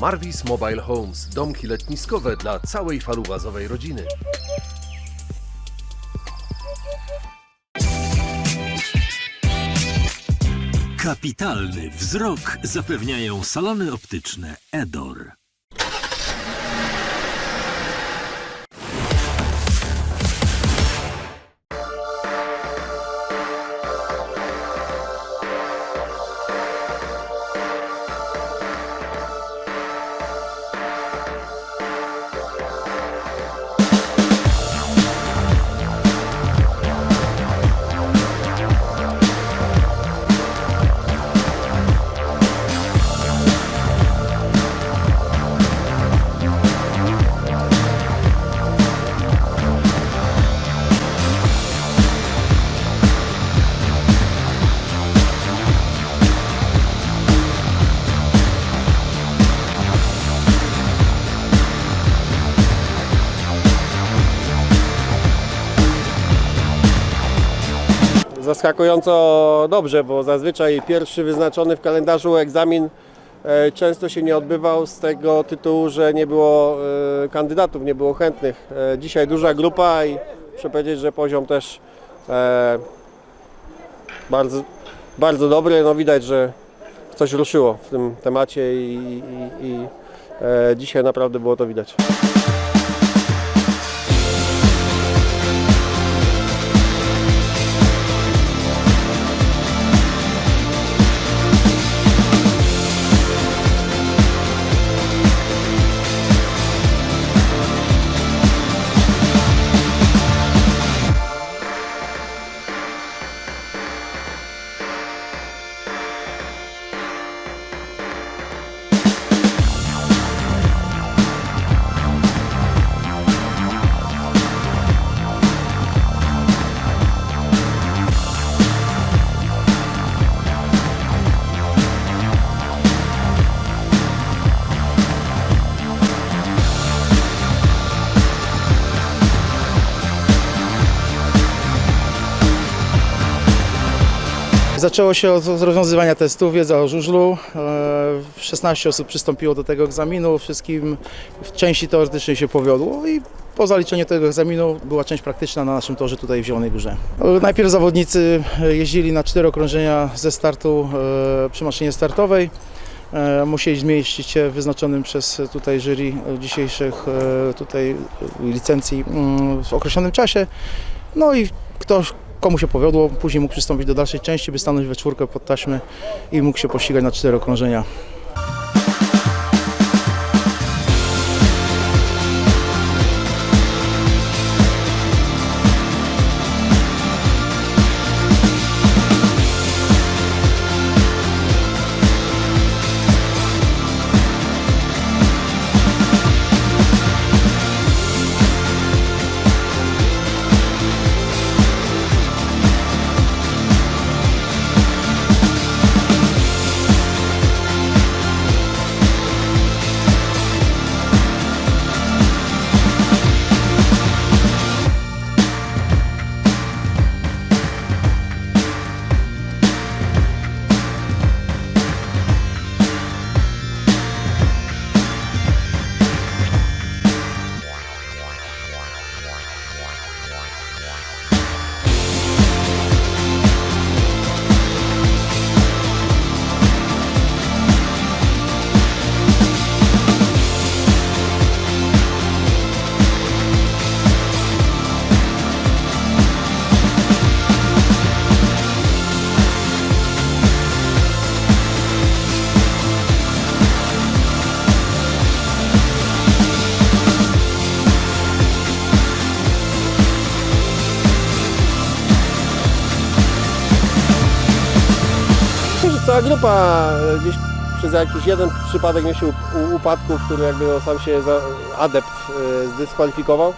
Marvis Mobile Homes, domki letniskowe dla całej falubazowej rodziny. Kapitalny wzrok zapewniają salony optyczne Edor. Zaskakująco dobrze, bo zazwyczaj pierwszy wyznaczony w kalendarzu egzamin e, często się nie odbywał z tego tytułu, że nie było e, kandydatów, nie było chętnych. E, Dzisiaj duża grupa i muszę powiedzieć, że poziom też bardzo, bardzo dobry. No widać, że coś ruszyło w tym temacie i, i, i dzisiaj naprawdę było to widać. Zaczęło się od rozwiązywania testów, wiedza o żużlu. E, 16 osób przystąpiło do tego egzaminu, wszystkim w części teoretycznej się powiodło i po zaliczeniu tego egzaminu była część praktyczna na naszym torze tutaj w Zielonej Górze. E, Najpierw zawodnicy e, jeździli na cztery okrążenia ze startu e, przy maszynie startowej. E, Musieli zmieścić się w wyznaczonym przez tutaj jury e, dzisiejszych e, tutaj e, licencji mm, w określonym czasie. No i ktoś, komu się powiodło, później mógł przystąpić do dalszej części, by stanąć we czwórkę pod taśmy i mógł się pościgać na cztery okrążenia. Cała grupa e, gdzieś przez jakiś jeden przypadek u- upadku, który jakby no, sam się za, adept e, zdyskwalifikował.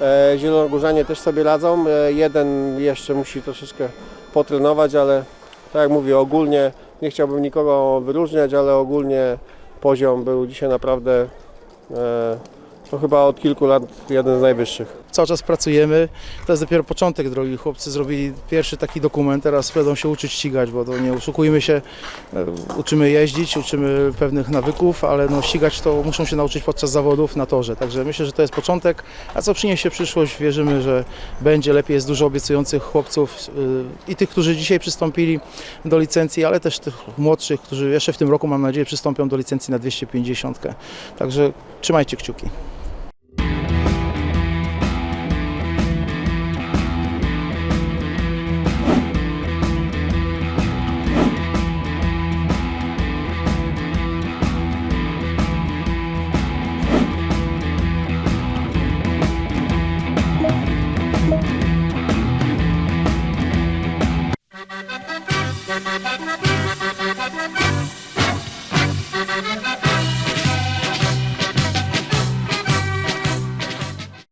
E, Zielonogórzanie też sobie radzą. Jeden jeszcze musi troszeczkę potrenować, ale tak jak mówię, ogólnie nie chciałbym nikogo wyróżniać, ale ogólnie poziom był dzisiaj naprawdę no chyba od kilku lat jeden z najwyższych. Cały czas pracujemy. To jest dopiero początek drogi. Chłopcy zrobili pierwszy taki dokument, teraz będą się uczyć ścigać, bo to nie oszukujmy się, e, uczymy jeździć, uczymy pewnych nawyków, ale no, ścigać to muszą się nauczyć podczas zawodów na torze. Także myślę, że to jest początek, a co przyniesie przyszłość, wierzymy, że będzie lepiej. Jest dużo obiecujących chłopców y, i tych, którzy dzisiaj przystąpili do licencji, ale też tych młodszych, którzy jeszcze w tym roku, mam nadzieję, przystąpią do licencji na 250. Także trzymajcie kciuki.